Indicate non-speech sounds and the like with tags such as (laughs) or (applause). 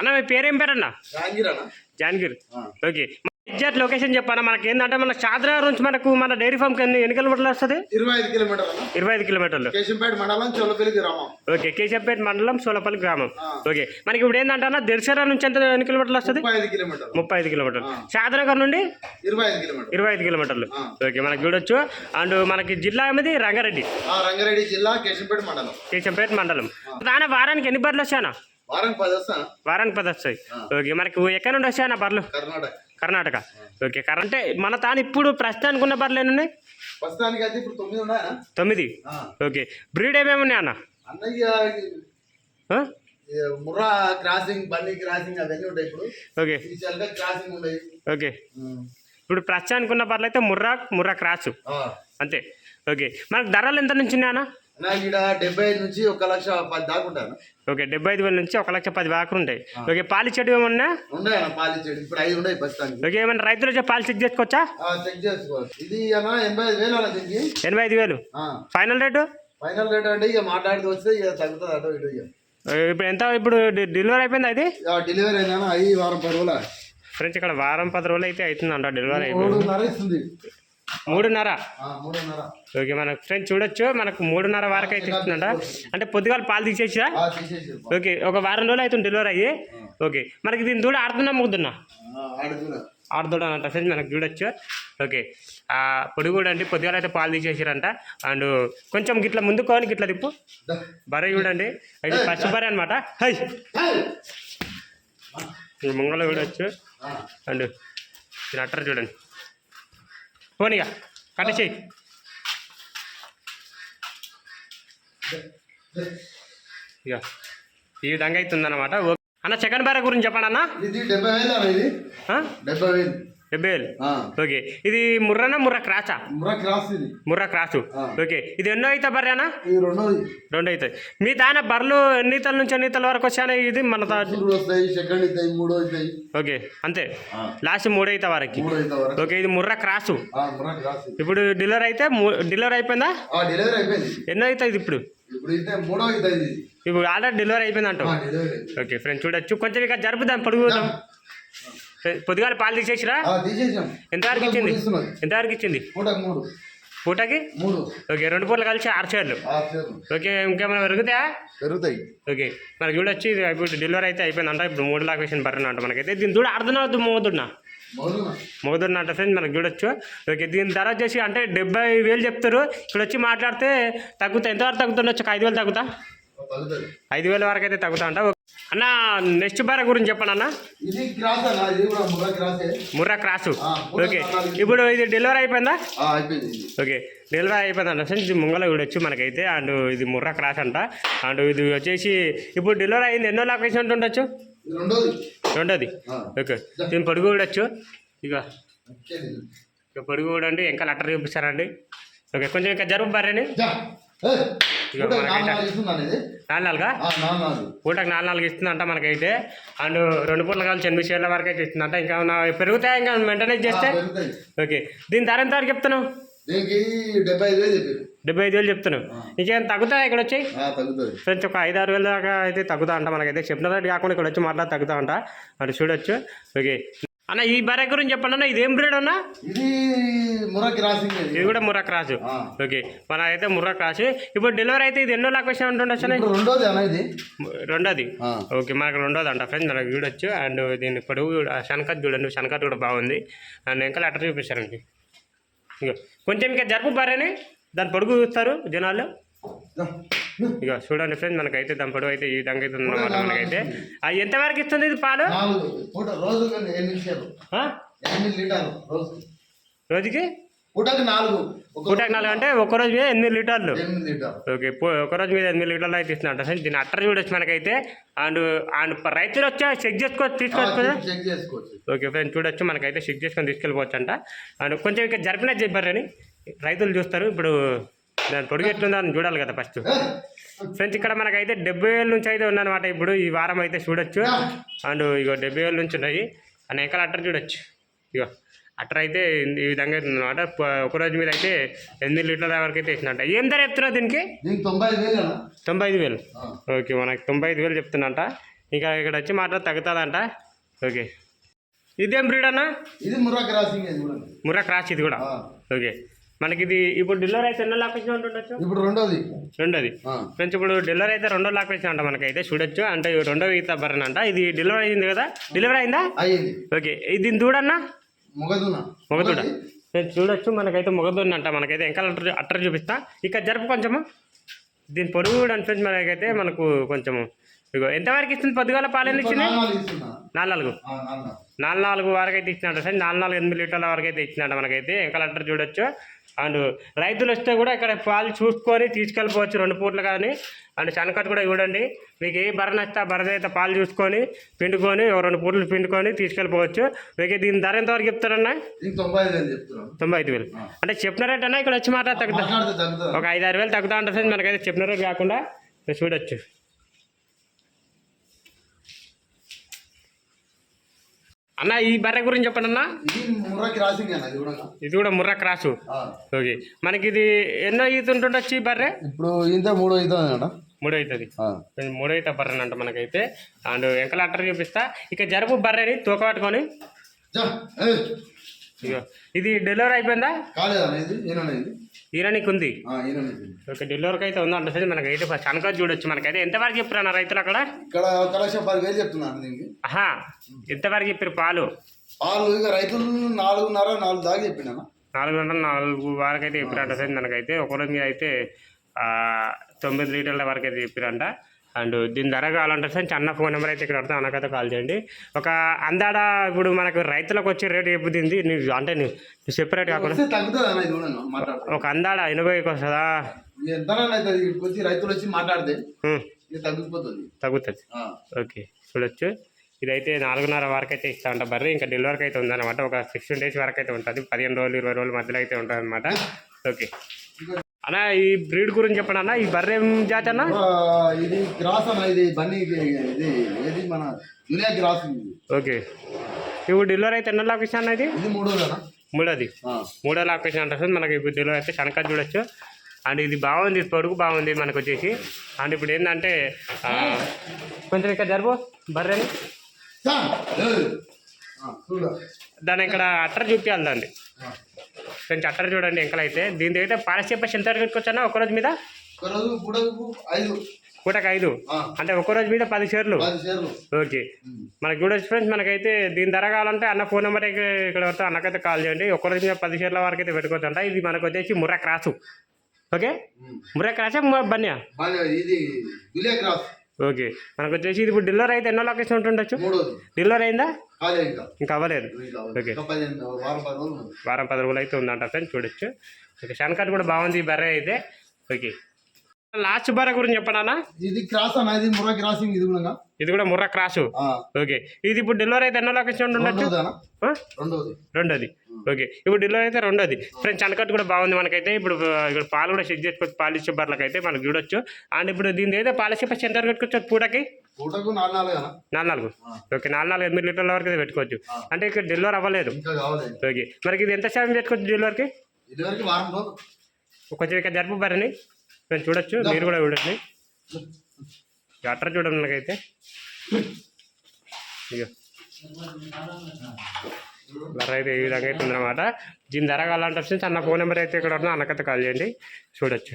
అన్న మీ పేరేం పేరన్న? జాన్గిర్ ఓకే. ఎగ్జాక్ట్ లొకేషన్ చెప్పాను? మనకి ఏంటంటే మన చాదనగర్ నుంచి మనకు మన డైరీ ఫామ్కి ఎన్ని ఎన్ని కిలోమీటర్లు వస్తుంది? ఇరవై ఐదు కిలోమీటర్లు ఇరవై ఐదు కిలోమీటర్లు. కేశంపేట మండలం చోలపల్లి గ్రామం. ఓకే. కేశంపేట మండలం సోలపల్లి గ్రామం. ఓకే. మనకి ఇప్పుడు ఏంటంటే అన్న దర్శరా నుంచి ఎంత ఎన్ని కిలోమీటర్లు వస్తుంది? ముప్పై ఐదు కిలోమీటర్లు. చాదనగర్ నుండి? ఇరవై ఐదు కిలోమీటర్లు. ఇరవై ఐదు కిలోమీటర్లు. ఓకే. మనకి చూడొచ్చు. అండ్ మనకి జిల్లా ఏమిది? రంగారెడ్డి. రంగారెడ్డి జిల్లా కేశంపేట మండలం. కేశంపేట మండలం. దాని వారానికి ఎన్ని బర్రెలు వచ్చానా వారం పది వస్తాను వారానికి పది వస్తాయి. ఓకే మనకి ఎక్కడ నుండి వచ్చాయన్న బర్రెలు? కర్ణాటక. కర్ణాటక. ఓకే కర- అంటే మన తాను ఇప్పుడు ప్రస్తుతానికి ఉన్న బర్రెలు ఎన్ని ఉన్నాయి? ప్రస్తుతానికి అయితే ఇప్పుడు తొమ్మిది ఉన్నాయా తొమ్మిది? ఆ. ఓకే బ్రీడ్ ఏమేమి ఉన్నాయి అన్న? అన్నయ్య ఆ? ఈ ముర్రా క్రాసింగ్ బండి క్రాసింగ్ అవన్నీ ఉంటాయి ఇప్పుడు. ఓకే. ఇనిషియల్గా క్రాసింగ్ ఉన్నాయి ఓకే. ఇప్పుడు ప్రస్తుతానికి ఉన్న బర్రెలు అయితే ముర్రా ముర్రా క్రాసు. అంతే. ఓకే మనకు ధరలు ఎంత నుంచి ఉన్నాయి అన్న డెబ్బై ఐదు నుంచి ఒక లక్ష పది దాకా ఉంటాను ఓకే డెబ్బై ఐదు వేల నుంచి ఒక లక్ష పది దాకా ఉంటాయి ఓకే పాలు చెట్టు ఏమన్నా? ఉన్నాయి అన్న పాలిచ్చేది ఇప్పుడు ఐదు ఉన్నాయి ప్రస్తుతానికి ఓకే ఏమైనా రైతులు వచ్చే పాలు చెక్ చేసుకోవచ్చా? ఆ, చెక్ చేసుకోవచ్చు. ఇది అన్న ఎనభై ఐదు వేలు ఎనభై ఐదు. ఫైనల్ రేటు ఫైనల్ రేట్ అంటే ఇక మాట్లాడితే వస్తే ఇక తగ్గుతుంది అటు ఇటు ఇక. ఇప్పుడు ఎంత ఇప్పుడు డెలివరీ అయిపోయింది అది డెలివరీ అయినా అయ్యి వారం పది రోజులు. ఫ్రెండ్స్ ఇక్కడ వారం పది రోజులు అయితే అవుతుందంట డెలివరీ అయిపోయింది. మూడున్నర? ఓకే మనకు ఫ్రెండ్స్ చూడొచ్చు. మనకు మూడున్నర వరకు అయితే ఇస్తుందంట అంటే పొద్దుగాల పాలు తీసేసా ఓకే ఒక వారం రోజులు అవుతుంది డెలివరీ అయ్యి. ఓకే మనకి దీని దూడ ఆడుతున్నా ముగ్గుతున్నా ఆడుతున్నా ఆడుదూడ అంట ఫ్రెండ్స్ మనకు చూడొచ్చు. ఓకే పొడి కూడా అండి. పొద్దుగాల అయితే పాలు తీసేసారంట. అండ్ కొంచెం గిట్ల ముందుకోని గిట్ల తిప్పు. బర్రె చూడండి. ఇది ఫస్ట్ బర్రె అనమాట హై. ఈ ముంగల చూడొచ్చు. అండ్ దీని అట్టర్ చూడండి. పోనీగా కట్ చేయి. ఇక ఈ విధంగా అవుతుందన్నమాట. అన్న సెకండ్ బర్రె గురించి చెప్పండి అన్న ఇది డెబ్బై వేలు ఇది? డెబ్బై వేలు. డెబ్బై వేలు. ఓకే. ఇది ముర్రనా ముర్ర క్రాచా ముర్రా క్రాస్ ఇది. ముర్ర క్రాసు. ఓకే. ఇది ఎన్నో అవుతా బర్రె అన్న ఇది రెండోది. రెండు అవుతాయి మీ దాని బర్రెలు ఎన్ని ఈతల నుంచి ఎన్ని ఈతల వరకు వచ్చాను ఇది? మన సెకండ్ అవుతాయి మూడో అవుతాయి ఓకే. అంతే. లాస్ట్ మూడు అవుతా వరకు. ఓకే. ఇది ముర్ర క్రాసు. క్రాస్. ఇప్పుడు డెలివరీ అయితే డెలివరీ అయిపోయిందా? డెలివరీ అయిపోయింది. ఎన్నో అవుతుంది ఇప్పుడు? ఇప్పుడు ఆల్రెడీ డెలివరీ అయిపోయింది. Delivery okay. ఫ్రెండ్స్ చూడొచ్చు. కొంచెం ఇక జరుపుదాం పొడుగుదాం పొద్దుగాల పాలు తీసేసిరా? ఎంతవరకు ఇచ్చింది? ఎంతవరకు ఇచ్చింది? పూటకు మూడు. ఓకే రెండు పూటలు కలిసి ఆరు చీరలు. ఆ, చేరు. ఓకే ఇంకేమైనా పెరుగుతాయా పెరుగుతాయి. ఓకే మనకి చూడొచ్చు ఇది ఇప్పుడు డెలివరీ అయితే అయిపోయిందంట. ఇప్పుడు మూడు లాక్ వేసిన బర్రెన అంట మనకైతే. దీని చూడ అర్థం మోదున్నా? మోదున్న అంటే ఫ్రెండ్స్ మనకు చూడొచ్చు. ఓకే దీని ధర వచ్చేసి అంటే డెబ్బై వేలు చెప్తారు. ఇక్కడ వచ్చి మాట్లాడితే తగ్గుతా ఎంతవరకు తగ్గుతుండొచ్చు? ఒక ఐదు వేలు తగ్గుతా? ఐదు వేల వరకు అయితే తగ్గుతా అంట. అన్న నెక్స్ట్ బర్రె గురించి చెప్పండి అన్న. ఇది క్రాస్ అన్న ఇది కూడా ముర్రా క్రాసే. ముర్రా ఓకే. ఇప్పుడు ఇది డెలివరీ అయిపోయిందా. ఓకే. డెలివరీ అయిపోయింది అంట ఫ్రెండ్స్ ముంగల చూడొచ్చు మనకైతే అండ్ ఇది ముర్రా క్రాస్ అంట. అండ్ ఇది వచ్చేసి ఇప్పుడు డెలివరీ అయింది ఎన్నో లాక్ వేసి ఉండొచ్చు? రెండోది. ఓకే. దీని పొడుగు చూడొచ్చు ఇక. ఇక పొడుగు చూడండి ఇంకా లెటర్ చూపిస్తారండి ఓకే. కొంచెం ఇంకా జరుపు ఇక పూటకు నాలుగు నాలుగు ఇస్తుందంట మనకైతే. అండ్ రెండు పూటలు కావాలి ఎనిమిది షేర్ల వరకు అయితే ఇస్తుందంట. ఇంకా పెరుగుతాయి? ఇంకా మెయింటెనెన్స్ ఆ, చేస్తే ఓకే. దీని ధర ఎంత వరకు చెప్తాను డెబ్బై ఐదు వేలు చెప్పారు. డెబ్బై ఐదు వేలు చెప్తాను ఇంకేం తగ్గుతాయి ఇక్కడ వచ్చి? ఫ్రెండ్స్ ఒక ఐదు ఆరు వేల దాకా అయితే తగ్గుతా అంట మనకైతే. చెప్పిన కాకుండా ఇక్కడ వచ్చి మాట్లాడి తగ్గుతా అంట మరి చూడొచ్చు. ఓకే. అన్న ఈ బర్రె గురించి చెప్పండి అన్న ఇదేం బ్రీడ్ అన్న? ఇది ముర్రా ఇది. కూడా ముర్రా క్రాస్. ఓకే మన అయితే ముర్రా క్రాస్ ఇప్పుడు డెలివరీ అయితే ఇది ఎన్నో లాక్ వచ్చి ఉంటుండొచ్చు రెండోది అన్న ఇది. రెండోది. ఓకే మనకు రెండోది అంట ఫ్రెండ్స్ మనకు చూడొచ్చు. అండ్ దీని పొడుగు శనకత్ చూడండి శనకత్ కూడా బాగుంది. అండ్ ఇంకా లెటర్ చూపిస్తారండి. ఇక కొంచెం ఇంకా జరుపు బర్రెని దాని పొడుగు చూస్తారు జనాలు. (laughs) ఇక చూడండి ఫ్రెండ్స్ మనకైతే దాని పొడవు అయితే ఈ విధంగా అయితే ఉందన్నమాట మనకైతే. అది ఎంతవరకు ఇస్తుంది ఇది పాలు? రోజుకి పూటకి నాలుగు. ఒక పూటకి నాలుగు అంటే ఒక రోజు మీద ఎనిమిది లీటర్లు. ఓకే ఒక రోజు మీద ఎనిమిది లీటర్లు అయితే ఇస్తుందంట ఫ్రెండ్స్. దీని అట్టర్ చూడొచ్చు మనకైతే. అండ్ అండ్ రైతులు వచ్చా? చెక్ చేసుకోవచ్చు తీసుకోవచ్చు ఓకే ఫ్రెండ్స్ చూడొచ్చు మనకైతే. చెక్ చేసుకొని తీసుకెళ్ళిపోవచ్చు అంట అండ్ కొంచెం ఇక జరిపినా చెప్పారని రైతులు చూస్తారు. ఇప్పుడు దాని పొడుగు అని చూడాలి కదా ఫస్ట్. ఫ్రెండ్స్ ఇక్కడ మనకైతే డెబ్బై వేల నుంచి అయితే ఉందన్నమాట. ఇప్పుడు ఈ వారం అయితే చూడొచ్చు అండ్ ఇగో డెబ్బై వేల నుంచి ఉన్నాయి. అండ్ ఇంకా అట్టర్ చూడొచ్చు. ఇగో అట్టర్ అయితే ఈ విధంగా ఉందన్నమాట. ఒక రోజు మీద అయితే ఎనిమిది లీటర్ల వరకు అయితే వేసినట్ట. ఏం ధర చెప్తున్నా దీనికి? తొంభై ఐదు వేలు. ఓకే మనకి తొంభై ఐదు వేలు చెప్తున్నట్ట ఇంకా ఇక్కడ వచ్చి మాత్రం తగ్గుతుందంట. ఓకే. ఇదేం బ్రీడ్ అన్న? ఇది ముర్రా క్రాసింగ్ ముర్రా క్రాస్ ఇది కూడా. ఓకే. మనకి ఇది ఇప్పుడు డెలివరీ అయితే ఎన్నో లాకేషన్ ఉంటుండొచ్చు? ఇప్పుడు రెండోది. రెండోది. ఫ్రెండ్స్ ఇప్పుడు డెలివరీ అయితే రెండో లాకేషన్ అంట మనకైతే చూడొచ్చు. అంటే రెండో ఈత బర్రెన్ అంట ఇది డెలివరీ అయింది కదా? డెలివరీ అయిందా? అయ్యింది. ఓకే. ఇది దూడన్నా? మొగదున మొగదూడ. నేను చూడొచ్చు. మనకైతే మొగదూడ అంట మనకైతే ఇంకా అట్టర్ చూపిస్తా. ఇక్కడ జరుపు కొంచెము. దీని అంటే ఫ్రెండ్స్ మనకైతే మనకు కొంచెము ఇగో ఎంతవరకు ఇస్తుంది? పొద్దుగాల పాలెన్ని ఇచ్చింది? నాలుగు ఇస్తున్నా. నాలుగు. నాలుగు ఆ, నాలుగు. నాలుగు నాలుగు వరకు అయితే ఇచ్చినట్టు సార్ నాలుగు నాలుగు ఎనిమిది లీటర్ల వరకు అయితే ఇచ్చినట్టు మనకైతే. ఇంకా లీటర్ చూడొచ్చు. అండ్ రైతులు వస్తే కూడా ఇక్కడ పాలు చూసుకొని తీసుకెళ్ళిపోవచ్చు రెండు పూట్లు కానీ. అండ్ శనకట్ కూడా చూడండి మీకు ఏ బర్ర నచ్చితే ఆ బర్ర అయితే పాలు చూసుకొని పిండుకొని రెండు పూట్లు పిండుకొని తీసుకెళ్ళిపోవచ్చు. మీకు దీని ధర ఎంతవరకు చెప్తారన్నా? తొంభై ఐదు వేలు అంటే చెప్పిన రేట్ అన్నా ఇక్కడ వచ్చి మాట తగ్గుతా. ఒక ఐదు ఆరు వేలు తగ్గుతా ఉంటుంది మనకైతే చెప్పిన రేట్ కాకుండా చూడొచ్చు. అన్న ఈ బర్రె గురించి చెప్పండి అన్న. ఇది కూడా. ముర్రా క్రాసు. ఓకే. మనకి ఇది ఎన్నో ఈత ఉంటుండొచ్చు ఈ బర్రె? ఇప్పుడు ఇంత మూడో అన్నమాట. మూడో అవుతుంది మూడో అవుతా బర్రె అంట మనకైతే. అండ్ వెంకల అట్టర్ చూపిస్తా. ఇక జరుపు బర్రెని తూక పట్టుకొని. ఇది డెలివరీ అయిపోయిందా? ఇది. ఈరానికి ఉంది. ఓకే డెలివరీకి అయితే ఉందంట సరే మనకైతే చనక చూడొచ్చు మనకైతే. ఎంతవరకు చెప్పారు రైతులు అక్కడ? ఇక్కడ ఒక లక్ష పది వేలు చెప్తున్నాను దీనికి. ఆహా ఎంతవరకు చెప్పారు పాలు? వాళ్ళు ఇక రైతులు నాలుగున్నర నాలుగు దాకా చెప్పిండన్న నాలుగు గంటల నాలుగు వరకు అయితే చెప్పారంట సార్ మనకైతే. ఒక రోజు మీద అయితే తొమ్మిది లీటర్ల వరకు అయితే చెప్పారంట. అండ్ దీని ధర కావాలంటే సార్ చిన్న ఫోన్ నెంబర్ అయితే ఇక్కడ పడితే అన్నకైతే కాల్ చేయండి. ఒక అందాడ ఇప్పుడు మనకు రైతులకు వచ్చే రేటు చెప్పుతుంది నీవు అంటే నువ్వు సెపరేట్ కాకుండా అన్న ఒక అందాడ ఎనభైకి వస్తుందా? రైతులు వచ్చి మాట్లాడితే తగ్గిపోతుంది. తగ్గుతుంది. ఓకే చూడొచ్చు. ఇదైతే నాలుగున్నర వరకు అయితే ఇస్తా ఉంటా బర్రె ఇంకా డెలివరీకి అయితే ఉందన్నమాట. ఒక సిక్స్టీన్ డేస్ వరకు అయితే ఉంటుంది. పదిహేను రోజులు ఇరవై రోజుల మధ్యలో అయితే ఉంటుంది అనమాట ఓకే. అన్న ఈ బ్రీడ్ గురించి చెప్పండి అన్న ఈ బర్రె ఏం జాతి అన్న? ఇది గ్రాస్ అన్న ఇది బన్నీ ఇది ఏది మన దునియా గ్రాస్ ఓకే. ఇప్పుడు డెలివరీ అయితే ఎన్నో లొకేషన్ అన్న ఇది? ఇది మూడోది అన్న. మూడోది. మూడో లొకేషన్ అంటే సార్ మనకి ఇప్పుడు డెలివరీ అయితే శనక చూడొచ్చు. అండ్ ఇది బాగుంది పొడుగు బాగుంది మనకు వచ్చేసి. అండ్ ఇప్పుడు ఏంటంటే కొంచెం ఇక్కడ జరుపు బర్రెని. దాని ఇక్కడ అట్టర్ చూపించాలి దాన్ని. కొంచెం అట్టర్ చూడండి ఎంకలైతే దీని అయితే పాలసీ చెప్పేసి ఎంత పెట్టుకోవచ్చా ఒక రోజు మీద? పూటకు ఐదు. అంటే ఒక రోజు మీద పది షేర్లు? ఓకే. మనకి చూడొచ్చు ఫ్రెండ్స్ మనకైతే దీని ధర కావాలంటే అన్న ఫోన్ నెంబర్ ఇక్కడ వస్తే అన్నకైతే కాల్ చేయండి. ఒక రోజు మీద పది షేర్ల వరకు అయితే పెట్టుకోవచ్చు అంట ఇది మనకు వచ్చేసి ముర్రా క్రాసు. ఓకే. ముర్రా క్రాసా బన్యా? ఇది ఓకే. మనకు వచ్చేసి ఇప్పుడు డెలివరీ అయితే ఎన్నో లొకేషన్ ఉంటుండొచ్చు? డెలివరీ అయిందా? ఇంకా అవ్వలేదు. ఓకే. వారం పది రోజులు అయితే ఉందంట ఫ్రెండ్స్ చూడొచ్చు. ఓకే శనకట్ కూడా బాగుంది బర్రె అయితే. ఓకే. లాస్ట్ బర్రె గురించి చెప్పండి అన్న? ఇది క్రాస్ అన్న ఇది ముర్రా క్రాసింగ్ ఇది కూడా ఇది కూడా ముర్రా క్రాసు? ఓకే. ఇది ఇప్పుడు డెలివరీ అయితే ఎన్నో లొకేషన్ ఉండొచ్చు? రెండోది? రెండోది. ఓకే. ఇప్పుడు డెలివరీ అయితే రెండోది. ఫ్రెండ్స్ అనకట్టు కూడా బాగుంది మనకైతే. ఇప్పుడు ఇక్కడ పాలు కూడా చెక్ చేసుకోవచ్చు పాలు ఇచ్చే బర్రెలకు అయితే మనకు చూడొచ్చు. అండ్ ఇప్పుడు దీని అయితే పాలసీ పచ్చి ఎంత పెట్టుకోవచ్చు పూటకి? పూటకు నాలుగు నాలుగు. ఓకే. నాలుగు నాలుగు ఎనిమిది లీటర్ల వరకు అయితే పెట్టుకోవచ్చు. అంటే ఇక్కడ డెలివరీ అవ్వలేదు. ఓకే. మనకి ఇది ఎంత శాతం పెట్టుకోవచ్చు డెలివరీకి? కొంచెం ఇక్కడ జరుపు బర్రెని. నేను చూడొచ్చు మీరు కూడా చూడండి. అట్ర చూడండి మనకైతే ఇక బర్ర అయితే ఈ విధంగా అయితే ఉందన్నమాట. దీని ధర కావాలంటే వచ్చి అన్న ఫోన్ నెంబర్ అయితే ఇక్కడ ఉన్న అన్నకైతే కాల్ చేయండి. చూడొచ్చు.